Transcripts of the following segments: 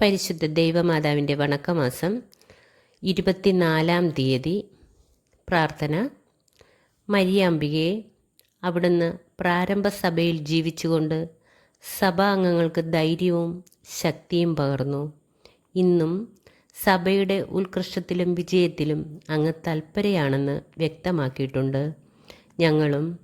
പരിശുദ്ധ ദൈവമാതാവിന്റെ വണക്കമാസം ഇരുപത്തിനാലാം തീയതി പ്രാർത്ഥന. മരിയാമ്പികയെ അവിടുന്ന് പ്രാരംഭ സഭയിൽ ജീവിച്ചുകൊണ്ട് സഭാ അംഗങ്ങൾക്ക് ധൈര്യവും ശക്തിയും പകർന്നു. ഇന്നും സഭയുടെ ഉത്കൃഷ്ടത്തിലും വിജയത്തിലും അങ്ങ് തൽപരയാണെന്ന് വ്യക്തമാക്കിയിട്ടുണ്ട്. ഞങ്ങളും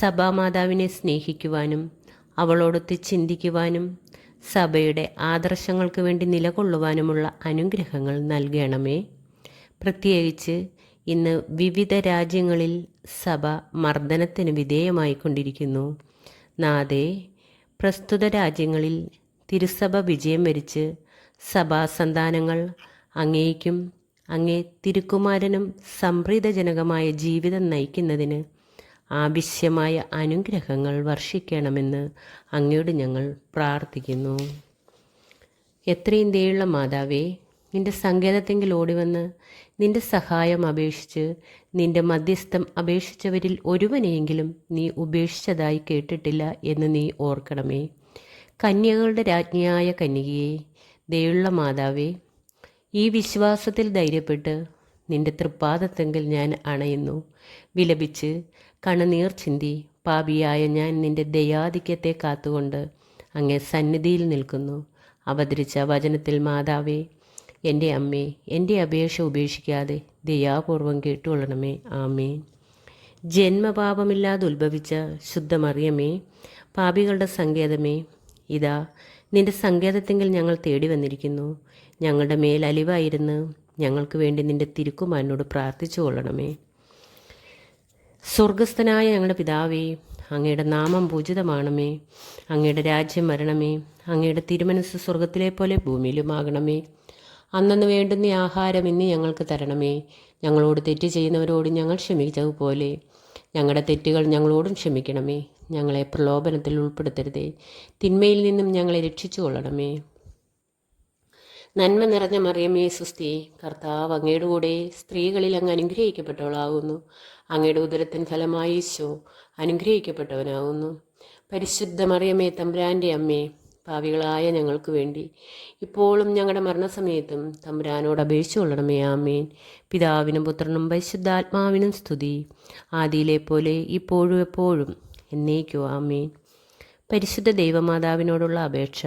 സഭാമാതാവിനെ സ്നേഹിക്കുവാനും അവളോടൊത്ത് ചിന്തിക്കുവാനും സഭയുടെ ആദർശങ്ങൾക്ക് വേണ്ടി നിലകൊള്ളുവാനുമുള്ള അനുഗ്രഹങ്ങൾ നൽകണമേ. പ്രത്യേകിച്ച് ഇന്ന് വിവിധ രാജ്യങ്ങളിൽ സഭ മർദ്ദനത്തിന് വിധേയമായിക്കൊണ്ടിരിക്കുന്നു. നാദേ പ്രസ്തുത രാജ്യങ്ങളിൽ തിരുസഭ വിജയം വരിച്ച് സഭാസന്താനങ്ങൾ അങ്ങേക്കും അങ്ങേ തിരുക്കുമാരനും സംപ്രീതജനകമായ ജീവിതം നയിക്കുന്നതിന് ആവശ്യമായ അനുഗ്രഹങ്ങൾ വർഷിക്കണമെന്ന് അങ്ങയോട് ഞങ്ങൾ പ്രാർത്ഥിക്കുന്നു. എത്രയും ദയുള്ള മാതാവേ നിന്റെ സങ്കേതത്തെങ്കിൽ ഓടിവന്ന് നിന്റെ സഹായം അപേക്ഷിച്ച് നിന്റെ മധ്യസ്ഥം അപേക്ഷിച്ചവരിൽ ഒരുവനെയെങ്കിലും നീ ഉപേക്ഷിച്ചതായി കേട്ടിട്ടില്ല എന്ന് നീ ഓർക്കണമേ. കന്യകളുടെ രാജ്ഞിയായ കന്യകയെ ദയുള്ള മാതാവേ ഈ വിശ്വാസത്തിൽ ധൈര്യപ്പെട്ട് നിന്റെ തൃപ്പാദത്തെങ്കിൽ ഞാൻ അണയുന്നു. വിലപിച്ച് കണ്ണുനീർ ചിന്തി പാപിയായ ഞാൻ നിന്റെ ദയാധിക്യത്തെ കാത്തുകൊണ്ട് അങ്ങേ സന്നിധിയിൽ നിൽക്കുന്നു. അവതരിച്ച വചനത്തിൽ മാതാവേ എന്റെ അമ്മേ എന്റെ അപേക്ഷ ഉപേക്ഷിക്കാതെ ദയാപൂർവം കേട്ടുകൊള്ളണമേ. ആമേൻ. ജന്മപാപമില്ലാതെ ഉത്ഭവിച്ച ശുദ്ധമറിയമേ പാപികളുടെ സങ്കേതമേ ഇതാ നിന്റെ സങ്കേതത്തെങ്കിൽ ഞങ്ങൾ തേടി വന്നിരിക്കുന്നു. ഞങ്ങളുടെ മേൽ അലിവായിരുന്നു ഞങ്ങൾക്ക് വേണ്ടി നിന്റെ തിരുക്കുമാനോട് പ്രാർത്ഥിച്ചു കൊള്ളണമേ സ്വർഗസ്ഥനായ ഞങ്ങളുടെ പിതാവേ അങ്ങയുടെ നാമം പൂജിതമാണമേ. അങ്ങയുടെ രാജ്യം വരണമേ. അങ്ങയുടെ തിരുമനസ് സ്വർഗത്തിലെ പോലെ ഭൂമിയിലുമാകണമേ. അന്നു വേണ്ടുന്ന ആഹാരം ഇന്ന് ഞങ്ങൾക്ക് തരണമേ. ഞങ്ങളോട് തെറ്റ് ചെയ്യുന്നവരോട് ഞങ്ങൾ ക്ഷമിച്ചതുപോലെ ഞങ്ങളുടെ തെറ്റുകൾ ഞങ്ങളോടും ക്ഷമിക്കണമേ. ഞങ്ങളെ പ്രലോഭനത്തിൽ ഉൾപ്പെടുത്തരുതേ. തിന്മയിൽ നിന്നും ഞങ്ങളെ രക്ഷിച്ചു കൊള്ളണമേ നന്മ നിറഞ്ഞ മറിയമേ സുസ്തി കർത്താവ് അങ്ങയുടെ കൂടെ സ്ത്രീകളിൽ അങ്ങ് അനുഗ്രഹിക്കപ്പെട്ടവളാകുന്നു. അങ്ങയുടെ ഉദരത്തിൻ ഫലമായി ഈശോ അനുഗ്രഹിക്കപ്പെട്ടവനാകുന്നു. പരിശുദ്ധ മറിയമ്മേ തമ്പുരാന്റെ അമ്മേ പാവികളായ ഞങ്ങൾക്ക് വേണ്ടി ഇപ്പോഴും ഞങ്ങളുടെ മരണസമയത്തും തമ്പുരാനോട് അപേക്ഷിച്ചു കൊള്ളണമേ ആമേൻ. പിതാവിനും പുത്രനും പരിശുദ്ധാത്മാവിനും സ്തുതി. ആദിയിലെ പോലെ ഇപ്പോഴും എപ്പോഴും എന്നേക്കോ ആമേൻ. പരിശുദ്ധ ദൈവമാതാവിനോടുള്ള അപേക്ഷ.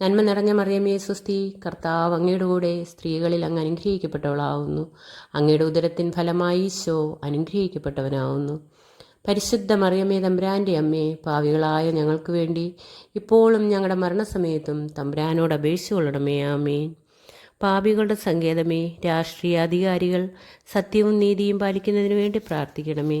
നന്മ നിറഞ്ഞ മറിയമേ സുസ്തി കർത്താവ് അങ്ങയുടെ കൂടെ സ്ത്രീകളിൽ അങ്ങ് അനുഗ്രഹിക്കപ്പെട്ടവളാവുന്നു. അങ്ങയുടെ ഉദരത്തിൻ ഫലമായി ഈശോ അനുഗ്രഹിക്കപ്പെട്ടവനാവുന്നു. പരിശുദ്ധ മറിയമേ തമ്പുരാന്റെ അമ്മേ പാവികളായ ഞങ്ങൾക്ക് വേണ്ടി ഇപ്പോഴും ഞങ്ങളുടെ മരണസമയത്തും തമ്പുരാനോട് അപേക്ഷ കൊള്ളണമേ പാപികളുടെ സങ്കേതമേ രാഷ്ട്രീയ അധികാരികൾ സത്യവും നീതിയും പാലിക്കുന്നതിന് വേണ്ടി പ്രാർത്ഥിക്കണമേ.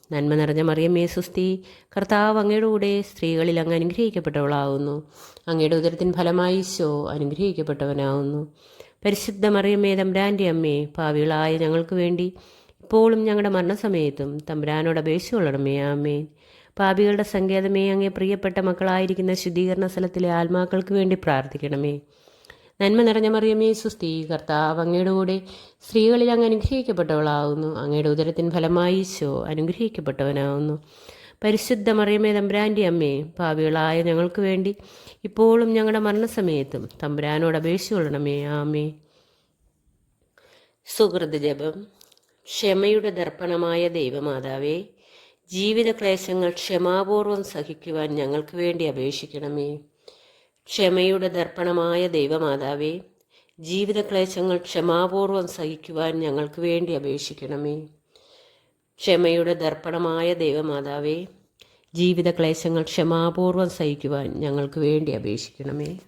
നന്മ നിറഞ്ഞ മറിയമ്മേ സുസ്തി കർത്താവ് അങ്ങയുടെ കൂടെ സ്ത്രീകളിൽ അങ്ങ് അനുഗ്രഹിക്കപ്പെട്ടവളാവുന്നു. അങ്ങയുടെ ഉദരത്തിൻ ഫലമായി ഈശോ അനുഗ്രഹിക്കപ്പെട്ടവനാവുന്നു. പരിശുദ്ധ മറിയമ്മേ തമ്പുരാന്റെ അമ്മേ പാവികളായ ഞങ്ങൾക്ക് വേണ്ടി ഇപ്പോഴും ഞങ്ങളുടെ മരണസമയത്തും തമ്പുരാനോട് കൊള്ളണമേ ആമേൻ. പാപികളുടെ സങ്കേതമേ അങ്ങേ പ്രിയപ്പെട്ട മക്കളായിരിക്കുന്ന ശുദ്ധീകരണ സ്ഥലത്തിലെ ആത്മാക്കൾക്ക് വേണ്ടി പ്രാർത്ഥിക്കണമേ. നന്മ നിറഞ്ഞ മറിയമേ സുസ്തി കർത്താവ് അങ്ങയുടെ കൂടെ സ്ത്രീകളിൽ അങ്ങ് അനുഗ്രഹിക്കപ്പെട്ടവളാവുന്നു. അങ്ങയുടെ ഉദരത്തിൻ ഫലമായി ഈശോ അനുഗ്രഹിക്കപ്പെട്ടവനാവുന്നു. പരിശുദ്ധ മറിയമേ തമ്പുരാന്റെ അമ്മേ ഭാവികളായ ഞങ്ങൾക്ക് വേണ്ടി ഇപ്പോഴും ഞങ്ങളുടെ മരണസമയത്തും തമ്പുരാനോട് അപേക്ഷിച്ചു കൊള്ളണമേ. ആമേ സുഹൃത് ജപം. ക്ഷമയുടെ ദർപ്പണമായ ദൈവമാതാവേ ജീവിതക്ലേശങ്ങൾ ക്ഷമാപൂർവം സഹിക്കുവാൻ ഞങ്ങൾക്ക് വേണ്ടി അപേക്ഷിക്കണമേ. ക്ഷമയുടെ ദർപ്പണമായ ദൈവമാതാവേ ജീവിതക്ലേശങ്ങൾ ക്ഷമാപൂർവം സഹിക്കുവാൻ ഞങ്ങൾക്ക് വേണ്ടി അപേക്ഷിക്കണമേ. ക്ഷമയുടെ ദർപ്പണമായ ദൈവമാതാവേ ജീവിതക്ലേശങ്ങൾ ക്ഷമാപൂർവം സഹിക്കുവാൻ ഞങ്ങൾക്ക് വേണ്ടി അപേക്ഷിക്കണമേ.